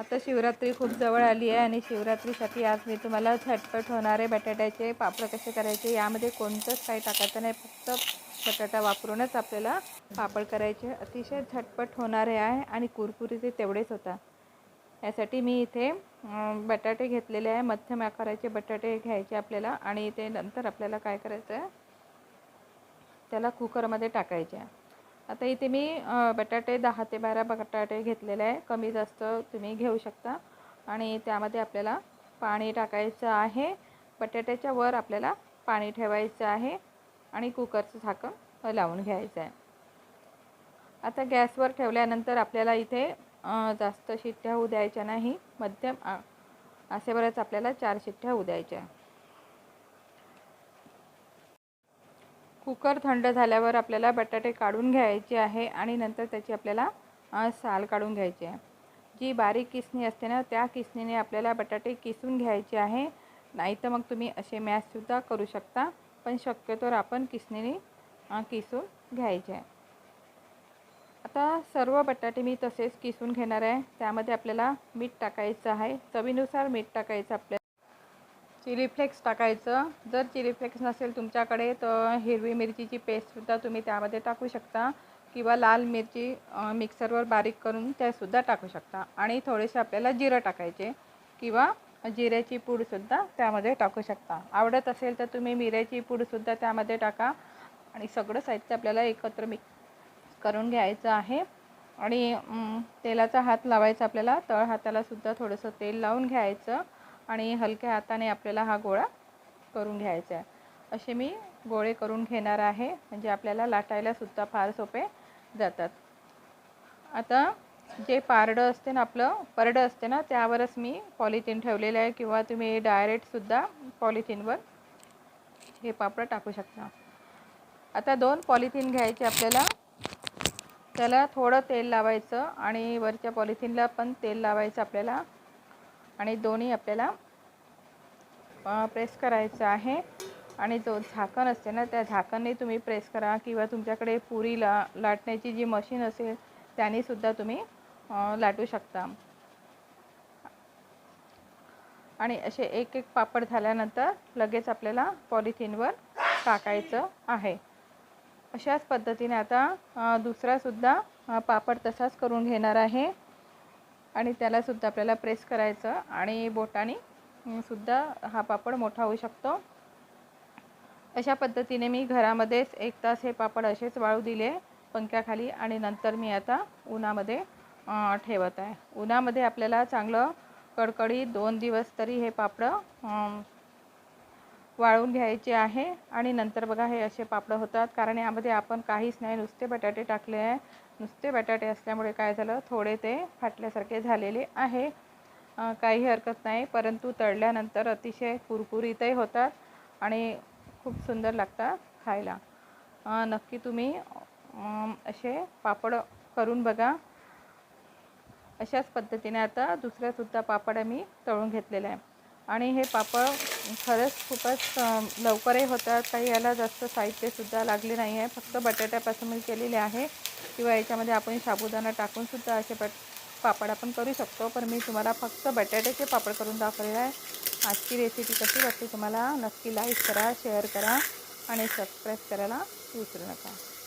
आता शिवरात्री खूप जवळ आली आहे आणि शिवरात्रीसाठी आज मी तुम्हाला झटपट होणारे बटाट्याचे पापड कसे करायचे यामध्ये कोणतंच काही टाकायचं नाही. फक्त बटाटा वापरूनच आपल्याला पापड करायचे. अतिशय झटपट होणारे आहे आणि कुरकुरीचे तेवढेच होता. यासाठी मी इथे बटाटे घेतलेले आहे. मध्यम आकाराचे बटाटे घ्यायचे आपल्याला आणि ते नंतर आपल्याला काय करायचं आहे त्याला कुकरमध्ये टाकायचे आहे. आता इथे मी बटाटे दहा ते बारा बटाटे घेतलेले आहे. कमी जास्त तुम्ही घेऊ शकता. आणि त्यामध्ये आपल्याला पाणी टाकायचं आहे. बटाट्याच्या वर आपल्याला पाणी ठेवायचं आहे. आणि कुकरचं झाकण लावून घ्यायचं आहे. आता गॅसवर ठेवल्यानंतर आपल्याला इथे जास्त शिट्ट्या होऊ द्यायच्या नाही. मध्यम आ- असेवरच आपल्याला चार शिट्ट्या होऊ द्यायच्या कुकर थंड झाल्यावर आपल्याला बटाटे काढून घ्यायचे आहे आणि नंतर त्याची आपल्याला साल काढून घ्यायची आहे. जी बारीक किसणी असते ना त्या किसणीने आपल्याला बटाटे किसून घ्यायचे आहे. नाही तर मग तुम्ही असे मॅशसुद्धा करू शकता पण शक्यतोवर आपण किसणीने किसून घ्यायचे आहे. आता सर्व बटाटे मी तसेच किसून घेणार आहे. त्यामध्ये आपल्याला मीठ टाकायचं आहे. चवीनुसार मीठ टाकायचं आपल्याला चिली फ्लेक्स टाकायचं. जर चिली फ्लेक्स नसेल तुमच्याकडे तर हिरवी मिरचीची पेस्टसुद्धा तुम्ही त्यामध्ये टाकू शकता किंवा लाल मिरची मिक्सरवर बारीक करून त्यासुद्धा टाकू शकता. आणि थोडेसे आपल्याला जिरं टाकायचे किंवा जिऱ्याची पूडसुद्धा त्यामध्ये टाकू शकता. आवडत असेल तर तुम्ही मिऱ्याची पूडसुद्धा त्यामध्ये टाका. आणि सगळं साहित्य आपल्याला एकत्र मिक्स करून घ्यायचं आहे. आणि तेलाचा हात लावायचा आपल्याला. तळ हातालासुद्धा थोडंसं तेल लावून घ्यायचं. आणि हलक्या हाताने आपल्याला हा गोळा करून घ्यायचा आहे. असे मी गोळे करून घेणार आहे. म्हणजे आपल्याला लाटायलासुद्धा फार सोपे जातात. आता जे पारडं असते ना आपलं परडं असते ना त्यावरच मी पॉलिथिन ठेवलेलं आहे किंवा तुम्ही डायरेक्टसुद्धा पॉलिथिनवर हे पापड टाकू शकता. आता दोन पॉलिथिन घ्यायचे आपल्याला. त्याला थोडं तेल लावायचं आणि वरच्या पॉलिथिनला पण तेल लावायचं आपल्याला. आणि दोन्ही आपल्याला प्रेस करायचं आहे. आणि जो झाकण असते ना त्या झाकणने तुम्ही प्रेस करा किंवा तुमच्याकडे पुरी ला लाटण्याची जी मशीन असेल त्यानेसुद्धा तुम्ही लाटू शकता. आणि असे एक एक पापड झाल्यानंतर लगेच आपल्याला पॉलिथिनवर टाकायचं आहे. अशाच पद्धतीने आता दुसरासुद्धा पापड तसाच करून घेणार आहे. आणि त्यालासुद्धा आपल्याला प्रेस करायचं आणि बोटाने सुद्धा हा पापड मोठा होऊ शकतो. अशा पद्धतीने मी घरामध्येच एक तास हे पापड असेच वाळू दिले पंख्याखाली आणि नंतर मी आता उन्हामध्ये ठेवत आहे. उन्हामध्ये आपल्याला चांगलं कडकडीत दोन दिवस तरी हे पापडं वाळून घ्यायचे आहे. आणि नंतर बघा हे असे पापडं होतात. कारण यामध्ये आपण काहीच नाही नुसते बटाटे टाकले आहे. नुसते बटाटे असल्यामुळे काय झालं? थोडे ते फाटल्यासारखे झालेले आहे. काही हरकत नाही परंतु तळल्यानंतर अतिशय कुरकुरीतही होतात आणि खूप सुंदर लागतात खायला. नक्की तुम्ही असे पापड करून बघा. अशाच पद्धतीने आता दुसऱ्यासुद्धा पापड मी तळून घेतलेला आहे आणि हे पापड खरंच खूपच लवकरही होतात. काही याला जास्त साहित्यसुद्धा लागले नाही आहे. फक्त बटाट्यापासून मी केलेले आहे. किंवा याच्यामध्ये आपण साबुदाणा टाकूनसुद्धा असे बट पापड आपण करू शकतो. पण मी तुम्हाला फक्त बटाट्याचे पापड करून दाखवले आहे. आजची रेसिपी कशी वाटते तुम्हाला? नक्की लाईक करा शेअर करा आणि सबस्क्राईब करायला विसरू नका.